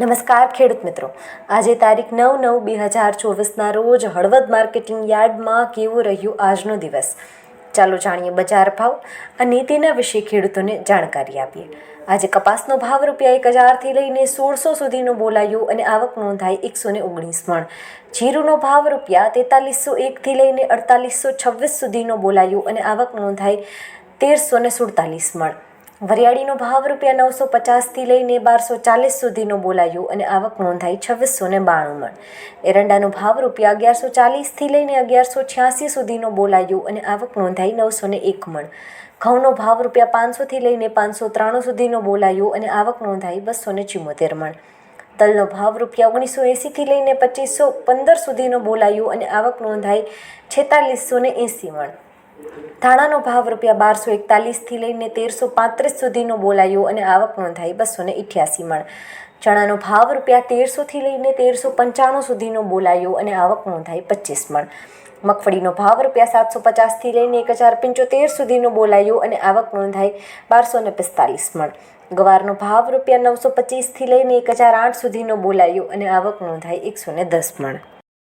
નમસ્કાર ખેડૂત મિત્રો. આજે તારીખ નવ નવ બે હજાર ચોવીસના રોજ હળવદ માર્કેટિંગ યાર્ડમાં કેવો રહ્યો આજનો દિવસ? ચાલો જાણીએ બજાર ભાવ અને તેના વિશે ખેડૂતોને જાણકારી આપીએ. આજે કપાસનો ભાવ રૂપિયા એક હજારથી લઈને સોળસો સુધીનો બોલાયો અને આવક નોંધાઈ એકસો ને ઓગણીસ મણ. જીરુનો ભાવ રૂપિયા તેતાલીસો એકથી લઈને અડતાલીસો છવ્વીસ સુધીનો બોલાયો અને આવક નોંધાઈ તેરસો ને સુડતાલીસ મણ. વરિયાળીનો ભાવ રૂપિયા નવસો પચાસથી લઈને બારસો ચાલીસ સુધીનો બોલાયો અને આવક નોંધાઈ છવ્વીસો ને બાણું મણ. એરંડાનો ભાવ રૂપિયા અગિયારસો ચાલીસથી લઈને અગિયારસો છ્યાસી સુધીનો બોલાયો અને આવક નોંધાઈ નવસો ને એક મણ. ઘઉંનો ભાવ રૂપિયા પાંચસોથી લઈને પાંચસો ત્રાણું સુધીનો બોલાયો અને આવક નોંધાઈ બસો ને ચુમ્મોતેર મણ. તલનો ભાવ રૂપિયા ઓગણીસો એંસીથી લઈને પચીસો પંદર સુધીનો બોલાયો અને આવક નોંધાઈ છેતાલીસો ને એંસી મણ. ધાણાનો ભાવ રૂપિયા બારસો એકતાલીસથી લઈને તેરસો પાંત્રીસ સુધીનો બોલાયો અને આવક નોંધાઈ બસો ને ઇઠ્યાસી મણ. ચણાનો ભાવ રૂપિયા તેરસોથી લઈને તેરસો પંચાણું સુધીનો બોલાયો અને આવક નોંધાઈ પચીસ મણ. મગફળીનો ભાવ રૂપિયા સાતસો પચાસથી લઈને એક હજાર પંચોતેર સુધીનો બોલાયો અને આવક નોંધાઈ બારસો ને પિસ્તાલીસ મણ. ગવારનો ભાવ રૂપિયા નવસો પચીસથી લઈને એક હજાર આઠ સુધીનો બોલાયો અને આવક નોંધાઈ એકસો ને દસ મણ.